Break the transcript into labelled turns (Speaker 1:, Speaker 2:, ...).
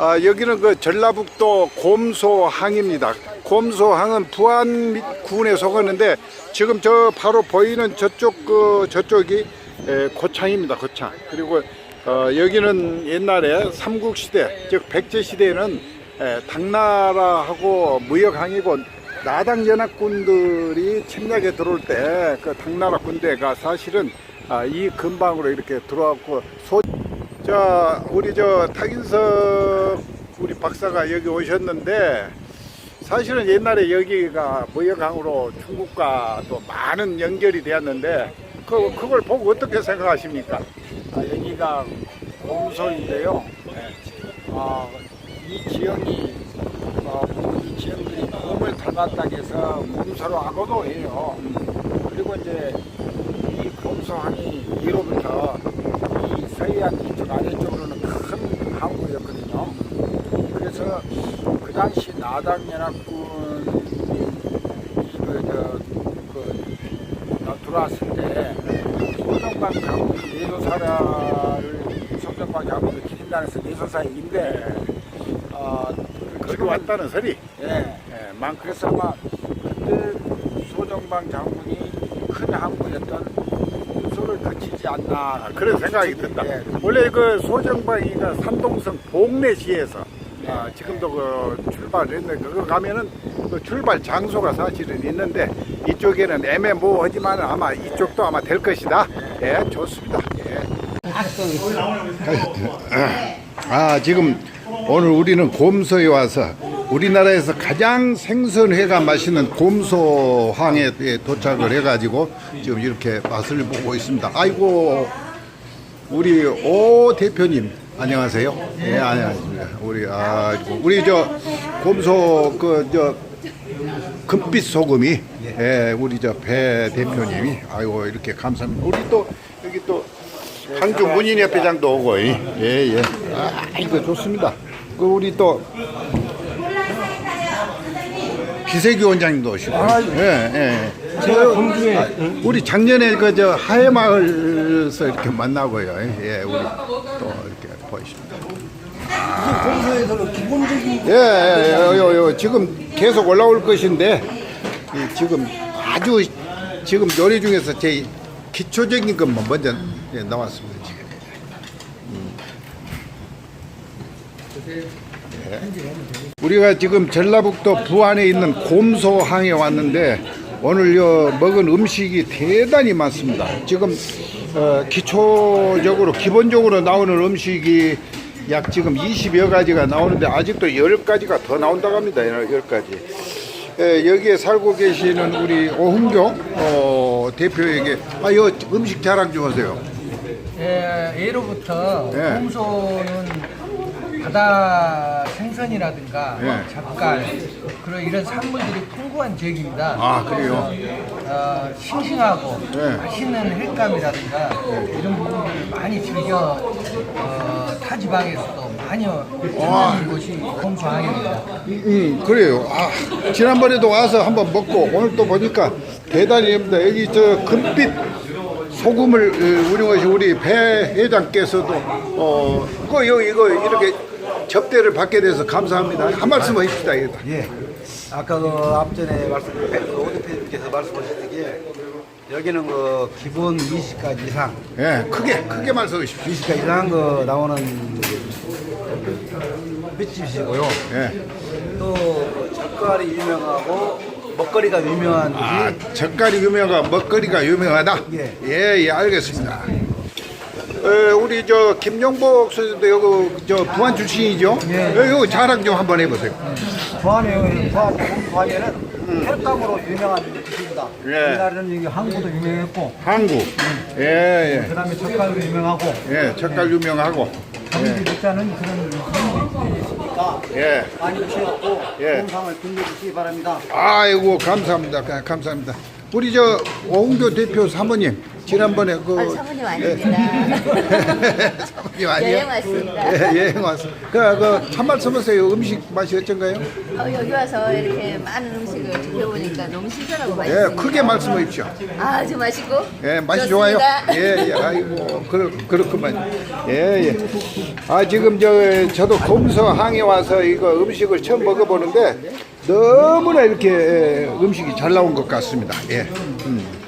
Speaker 1: 아, 여기는 그 전라북도 곰소항입니다. 곰소항은 부안군에 속하는데 지금 저 바로 보이는 저쪽 그 저쪽이 에, 고창입니다. 고창. 그리고 어, 여기는 옛날에 삼국시대 즉 백제시대에는 에, 당나라하고 무역항이고 나당 연합군들이 침략에 들어올 때 그 당나라 군대가 사실은 아, 이 근방으로 이렇게 들어왔고 소 자, 우리 저 탁인석 우리 박사가 여기 오셨는데 사실은 옛날에 여기가 무역항으로 중국과 또 많은 연결이 되었는데 그, 그걸 보고 어떻게 생각하십니까?
Speaker 2: 아, 여기가 곰소인데요. 아, 이 지역이 어, 이 지역들이 곰을 닮았다 해서 곰소라고도 해요. 그리고 이제 이 곰소항이 이로부터 이 서해안 이쪽 아래쪽으로는 큰 항구였거든요. 그래서 그 당시 나당 연합군이 그 저 그, 어, 들어왔을 때 소정방 장군 내소사를 소정방 장군을 기린다는 해서 내소사의 임대 어,
Speaker 1: 거기 왔다는 소리.
Speaker 2: 예,
Speaker 1: 예, 많
Speaker 2: 그래서 아마 그때 소정방 장군이 큰 항구였던 소를 거치지 않나
Speaker 1: 아, 그런 생각이 든다.
Speaker 2: 예,
Speaker 1: 원래 그 소정방이가 산동성 봉내시에서 아, 지금도 그 출발을 했는데 그거 가면은 그 출발 장소가 사실은 있는데 이쪽에는 애매모호하지만 아마 이쪽도 아마 될 것이다. 예, 좋습니다. 예. 아, 지금 오늘 우리는 곰소에 와서 우리나라에서 가장 생선회가 맛있는 곰소항에 도착을 해가지고 지금 이렇게 맛을 보고 있습니다. 아이고, 우리 오 대표님 안녕하세요. 예, 안녕하십니까. 우리 아 우리 저 곰소 그 저 금빛 소금이 예, 우리 저 배 대표님이 아이고 이렇게 감사합니다. 우리 또 여기 또 항주 문인협회장도 오고 예, 예. 아, 이거 좋습니다. 그 우리 또 비세기 원장님도 오시고. 예, 예.
Speaker 3: 제가 공주에
Speaker 1: 아, 우리 작년에 그저 하회마을에서 이렇게 만나고요. 예, 우리 또 이렇게 보이십니다.
Speaker 3: 공소에서는 기본적인
Speaker 1: 예, 예, 요, 요, 요, 지금 계속 올라올 것인데 이 지금 아주 지금 요리 중에서 제일 기초적인 것만 먼저 예, 나왔습니다. 지금. 우리가 지금 전라북도 부안에 있는 곰소항에 왔는데 오늘 요 먹은 음식이 대단히 많습니다. 지금 어, 기초적으로 기본적으로 나오는 음식이 약 지금 20여 가지가 나오는데 아직도 10가지가 더 나온다고 합니다. 10가지. 예, 여기에 살고 계시는 우리 오흥경 어, 대표에게 아, 이 음식 자랑 좀 하세요.
Speaker 3: 예, 예로부터
Speaker 1: 예.
Speaker 3: 곰소는 바다 생선이라든가
Speaker 1: 예.
Speaker 3: 젓갈 그런 이런 산물들이 풍부한 지역입니다.
Speaker 1: 아, 그래요?
Speaker 3: 어, 싱싱하고
Speaker 1: 예.
Speaker 3: 맛있는 횟감이라든가 이런 부분들을 많이 즐겨 어, 타 지방에서도 많이 찾는 곳이 곰소항입니다.
Speaker 1: 음, 그래요. 아, 지난번에도 와서 한번 먹고 오늘 또 보니까 대단히 예쁩니다. 여기 저 금빛 소금을 어, 운영하신 우리 배 회장께서도 어, 이거 이거 이거 이렇게 접대를 받게 돼서 감사합니다. 한 말씀. 여기다.
Speaker 4: 예. 아까 그 앞전에 말씀, 그오 대표님께서 말씀하셨던 게 여기는 그 기본 20가지 이상,
Speaker 1: 예, 크게 크게 말씀해 주십시오.
Speaker 4: 20가지 이상 그 나오는 횟집이시고요.
Speaker 1: 예.
Speaker 4: 또그 젓갈이 유명하고 먹거리가 유명한 곳이
Speaker 1: 아, 젓갈이 유명하고 먹거리가 유명하다.
Speaker 4: 예.
Speaker 1: 예, 예, 알겠습니다. 어, 우리 저 김용복 선생도 여기 저 부안 출신이죠?
Speaker 4: 예.
Speaker 1: 어, 이거 자랑 좀 한번 해보세요.
Speaker 4: 부안에 부안 부안에는 횟감으로 유명한 곳입니다.
Speaker 1: 음. 예.
Speaker 4: 옛날에는 여기 항구도 유명했고,
Speaker 1: 한국. 예,
Speaker 4: 그다음에 젓갈도 유명하고,
Speaker 1: 예. 예, 젓갈 유명하고.
Speaker 4: 경기 못지않은 그런 있으니까
Speaker 1: 예.
Speaker 4: 많이 오셔갖고
Speaker 1: 예.
Speaker 4: 영상을 빛내주시기 바랍니다.
Speaker 1: 아이고, 감사합니다. 가- 감사합니다. 우리 저 오홍교 대표 사모님, 지난번에 그
Speaker 5: 아, 사모님 아닙니다.
Speaker 1: 사모님 아니에요?
Speaker 5: 여행 왔습니다.
Speaker 1: 예, 여행 왔어. 그, 그, 한 말씀 하세요. 음식 맛이 어쩐가요?
Speaker 5: 어, 여기 와서 이렇게 많은 음식을 배우니까 너무 신선하고
Speaker 1: 예,
Speaker 5: 맛있습니다.
Speaker 1: 크게 말씀하십시오.
Speaker 5: 아주 맛있고
Speaker 1: 예, 맛이
Speaker 5: 좋습니다.
Speaker 1: 좋아요. 예, 예, 아이고, 그렇, 그렇구만. 예, 예. 아, 지금 저, 저도 검서항에 와서 이거 음식을 처음 먹어보는데 너무나 이렇게 음식이 잘 나온 것 같습니다. 예. 음.